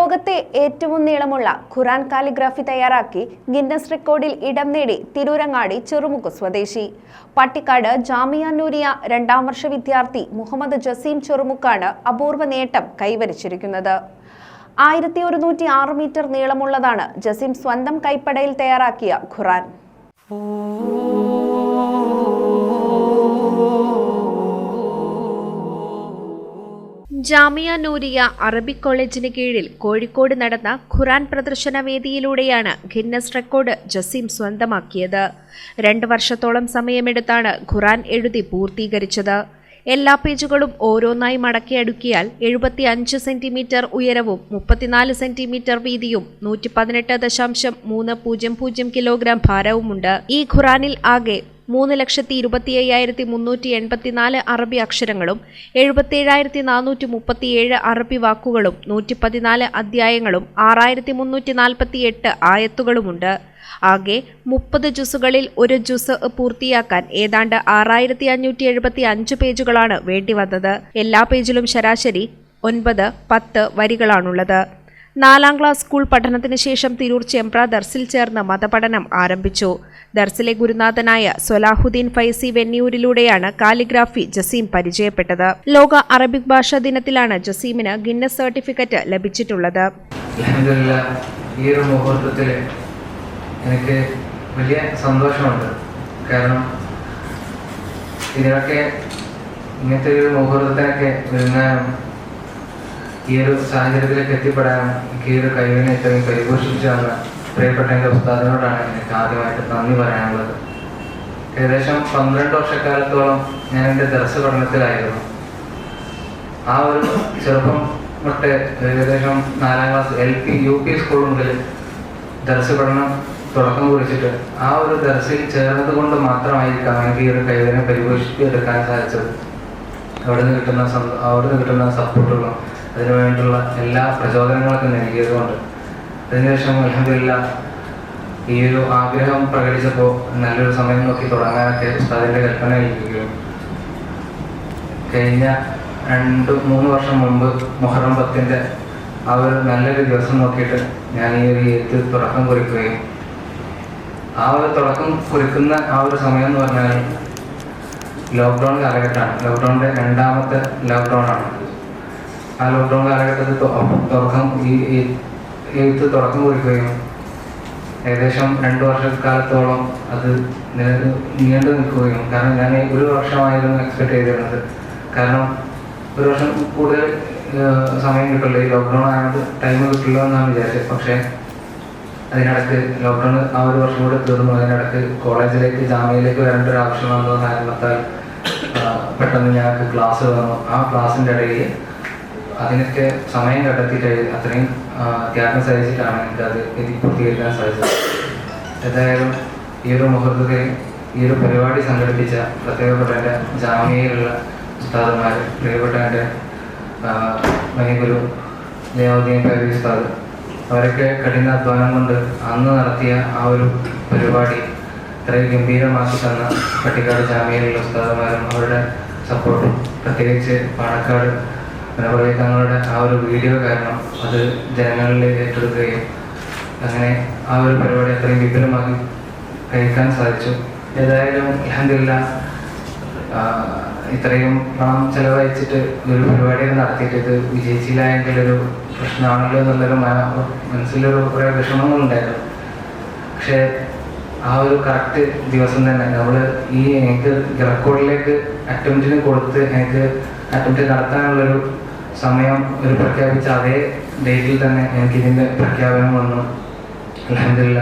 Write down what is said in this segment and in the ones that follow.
ലോകത്തെ ഏറ്റവും നീളമുള്ള ഖുറാൻ കാലിഗ്രാഫി തയ്യാറാക്കി ഗിന്നസ് റെക്കോർഡിൽ ഇടം നേടി തിരൂരങ്ങാടി ചെറുമുക്ക് സ്വദേശി. പട്ടിക്കാട് ജാമിയ നൂരിയ രണ്ടാം വർഷ വിദ്യാർത്ഥി മുഹമ്മദ് ജസീം ചെറുമുക്കാണ് അപൂർവ നേട്ടം കൈവരിച്ചിരിക്കുന്നത്. ആയിരത്തി ഒരുന്നൂറ്റി ആറ് മീറ്റർ നീളമുള്ളതാണ് ജസീം സ്വന്തം കൈപ്പടയിൽ തയ്യാറാക്കിയ ഖുറാൻ. ജാമിയ നൂരിയ അറബിക് കോളേജിന് കീഴിൽ കോഴിക്കോട് നടന്ന ഖുറാൻ പ്രദർശന വേദിയിലൂടെയാണ് ഗിന്നസ് റെക്കോർഡ് ജസീം സ്വന്തമാക്കിയത്. രണ്ട് വർഷത്തോളം സമയമെടുത്താണ് ഖുറാൻ എഴുതി പൂർത്തീകരിച്ചത്. എല്ലാ പേജുകളും ഓരോന്നായി മടക്കി അടുക്കിയാൽ എഴുപത്തി അഞ്ച് സെന്റിമീറ്റർ ഉയരവും മുപ്പത്തിനാല് സെന്റിമീറ്റർ വീതിയും നൂറ്റി പതിനെട്ട് ദശാംശം മൂന്ന് പൂജ്യം പൂജ്യം കിലോഗ്രാം ഭാരവുമുണ്ട്. ഈ ഖുറാനിൽ ആകെ മൂന്ന് ലക്ഷത്തി ഇരുപത്തി അയ്യായിരത്തി മുന്നൂറ്റി എൺപത്തിനാല് അറബി അക്ഷരങ്ങളും എഴുപത്തിയേഴായിരത്തി നാനൂറ്റി മുപ്പത്തിയേഴ് അറബി വാക്കുകളും നൂറ്റി പതിനാല് അധ്യായങ്ങളും ആറായിരത്തി മുന്നൂറ്റി നാൽപ്പത്തി എട്ട് ആയത്തുകളുമുണ്ട്. ആകെ മുപ്പത് ജുസുകളിൽ ഒരു ജുസ് പൂർത്തിയാക്കാൻ ഏതാണ്ട് ആറായിരത്തി അഞ്ഞൂറ്റി എഴുപത്തി അഞ്ച് പേജുകളാണ് വേണ്ടിവന്നത്. എല്ലാ പേജിലും ശരാശരി ഒൻപത് പത്ത് വരികളാണുള്ളത്. നാലാം ക്ലാസ് സ്കൂൾ പഠനത്തിന് ശേഷം തിരൂർ ചെമ്പ്ര ദർസിൽ ചേർന്ന് മതപഠനം ആരംഭിച്ചു. ദർസിലെ ഗുരുനാഥനായ സൊലാഹുദ്ദീൻ ഫൈസി വെന്നിയൂരിലൂടെയാണ് കാലിഗ്രാഫി ജസീം പരിചയപ്പെട്ടത്. ലോക അറബിക് ഭാഷാ ദിനത്തിലാണ് ജസീമിന് ഗിന്നസ് സർട്ടിഫിക്കറ്റ് ലഭിച്ചിട്ടുള്ളത്. ഈ ഒരു എനിക്ക് വലിയ സന്തോഷമുണ്ട്. കാരണം ഇതിനൊക്കെ ഇങ്ങനത്തെ ഒരു മുഹൂർത്തത്തിനൊക്കെ ഒരുങ്ങാനും ഈ ഒരു സാഹചര്യത്തിലേക്ക് എത്തിപ്പെടാനും എനിക്ക് ഈ ഒരു കഴിവിനെ ഇത്രയും പരിപോഷിച്ചു പ്രിയപ്പെട്ട എന്റെ ഉസ്താദിനോടാണ് എനിക്ക് ആദ്യമായിട്ട് നന്ദി പറയാനുള്ളത്. ഏകദേശം പന്ത്രണ്ട് വർഷക്കാലത്തോളം ഞാൻ എന്റെ ദർശ പഠനത്തിലായിരുന്നു. ആ ഒരു ചെറുപ്പം തൊട്ട് ഏകദേശം നാലാം class L P U P school മുതൽ ദർസ് പഠനം തുടക്കം കുറിച്ചിട്ട് ആ ഒരു ദർസിൽ ചേർന്നത് കൊണ്ട് മാത്രമായിരിക്കാം എനിക്ക് ഈ ഒരു കഴിവിനെ പരിപോഷിപ്പിച്ചെടുക്കാൻ സാധിച്ചത്. അവിടെ നിന്ന് കിട്ടുന്ന അവിടുന്ന് കിട്ടുന്ന സപ്പോർട്ടുകളും അതിനു വേണ്ടിയുള്ള എല്ലാ പ്രചോദനങ്ങളൊക്കെ നൽകിയതുകൊണ്ട് അതിനുശേഷം അലഹമില്ല ഈ ഒരു ആഗ്രഹം പ്രകടിച്ചപ്പോൾ നല്ലൊരു സമയം നോക്കി തുടങ്ങാനൊക്കെ ഉസ്താദിന്റെ കൽപ്പന ലഭിക്കുകയും കഴിഞ്ഞ രണ്ട് മൂന്ന് വർഷം മുമ്പ് മൊഹറം പത്തിന്റെ ആ ഒരു നല്ലൊരു ദിവസം നോക്കിയിട്ട് ഞാൻ ഈ ഒരു എഴുത്ത് തുടക്കം കുറിക്കുകയും ആ ഒരു തുടക്കം കുറിക്കുന്ന ആ ഒരു സമയം എന്ന് പറഞ്ഞാൽ ലോക്ക്ഡൗൺ കാലഘട്ടമാണ്. ലോക്ക്ഡൗണിന്റെ രണ്ടാമത്തെ ലോക്ക്ഡൗൺ ആണ്. ആ ലോക്ക്ഡൗൺ കാലഘട്ടത്തിൽ തുടക്കം ഈ എഴുത്ത് തുടക്കം കുറിക്കുകയും ഏകദേശം രണ്ട് വർഷക്കാലത്തോളം അത് നീണ്ടു നിൽക്കുകയും കാരണം ഞാൻ ഒരു വർഷമായിരുന്നു എക്സ്പെക്ട് ചെയ്തിരുന്നത്. കാരണം ഒരു വർഷം കൂടുതൽ സമയം കിട്ടുള്ളൂ ഈ ലോക്ക്ഡൗൺ ആയത് ടൈം കിട്ടില്ല എന്നാണ് വിചാരിച്ചത്. പക്ഷേ അതിനിടയ്ക്ക് ലോക്ക്ഡൗൺ ആ ഒരു വർഷം കൂടെ തീർന്നു അതിനിടയ്ക്ക് കോളേജിലേക്ക് ജാമ്യയിലേക്ക് വരേണ്ട ഒരു ആവശ്യം വന്നത് കാരണത്താൽ പെട്ടെന്ന് ഞങ്ങൾക്ക് ക്ലാസ് വന്നു. ആ ക്ലാസ്സിന്റെ ഇടയിൽ അതിനൊക്കെ സമയം കണ്ടെത്തിയിട്ട് അത്രയും ത്യാഗം സഹിച്ചിട്ടാണ് എനിക്കത് എനിക്ക് പൂർത്തീകരിക്കാൻ സാധിച്ചത്. ഏതായാലും ഈ ഒരു മുഹൂർത്തത്തിൽ ഈ ഒരു പരിപാടി സംഘടിപ്പിച്ച പ്രത്യേകപ്പെട്ട എന്റെ ജാമ്യയിലുള്ള ഉസ്താദന്മാർ പ്രിയപ്പെട്ട എന്റെ മണിഗുരു ജയാവുദ്ദീൻ കവി ഉസ്താദ് അവരൊക്കെ കഠിനാധ്വാനം കൊണ്ട് അന്ന് നടത്തിയ ആ ഒരു പരിപാടി ഇത്രയും ഗംഭീരമാക്കി തന്ന പട്ടിക്കാട് ജാമ്യയിലുള്ള ഉസ്താദന്മാരും അവരുടെ സപ്പോർട്ടും പ്രത്യേകിച്ച് പാണക്കാട് പിണറായി തങ്ങളുടെ ആ ഒരു വീഡിയോ കാരണം അത് ജനങ്ങളിൽ ഏറ്റെടുക്കുകയും അങ്ങനെ ആ ഒരു പരിപാടി അത്രയും വിപുലമാക്കി കഴിക്കാൻ സാധിച്ചു. ഏതായാലും അലഹമില്ല ഇത്രയും പണം ചെലവഴിച്ചിട്ട് ഒരു പരിപാടിയൊക്കെ നടത്തിയിട്ട് ഇത് വിജയിച്ചില്ല എങ്കിലൊരു പ്രശ്നമാണല്ലോ എന്നുള്ളൊരു മനസ്സിലൊരു കുറേ വിഷമങ്ങളുണ്ടായിരുന്നു. പക്ഷേ ആ ഒരു കറക്റ്റ് ദിവസം തന്നെ നമ്മൾ ഈ എനിക്ക് റെക്കോർഡിലേക്ക് അറ്റംപ്റ്റിന് കൊടുത്ത് എനിക്ക് അറ്റംപ്റ്റ് നടത്താനുള്ളൊരു സമയം ഒരു പ്രഖ്യാപിച്ച അതേ ഡേറ്റിൽ തന്നെ എനിക്ക് ഇതിന്റെ പ്രഖ്യാപനം വന്നു. അലഹമില്ല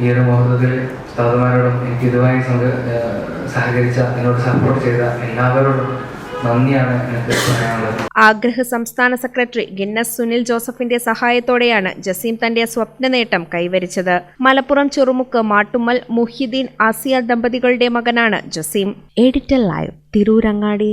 ഈ ഒരു മുഹൂർത്തത്തിൽ ഉസ്താദുമാരോടും എനിക്ക് ഇതുമായി സഹകരിച്ച എന്നോട് സപ്പോർട്ട് ചെയ്ത എല്ലാവരോടും നന്ദിയാണ് എനിക്ക് പറയാനുള്ളത്. ആഗ്രഹ സംസ്ഥാന സെക്രട്ടറി ഗിന്നസ് സുനിൽ ജോസഫിന്റെ സഹായത്തോടെയാണ് ജസീം തന്റെ സ്വപ്ന നേട്ടം കൈവരിച്ചത്. മലപ്പുറം ചെറുമുക്ക് മാട്ടുമ്മൽ മുഹിദ്ദീൻ ആസിയ ദമ്പതികളുടെ മകനാണ് ജസീം. എഡിറ്റൽ ലൈവ് തിരൂരങ്ങാടി.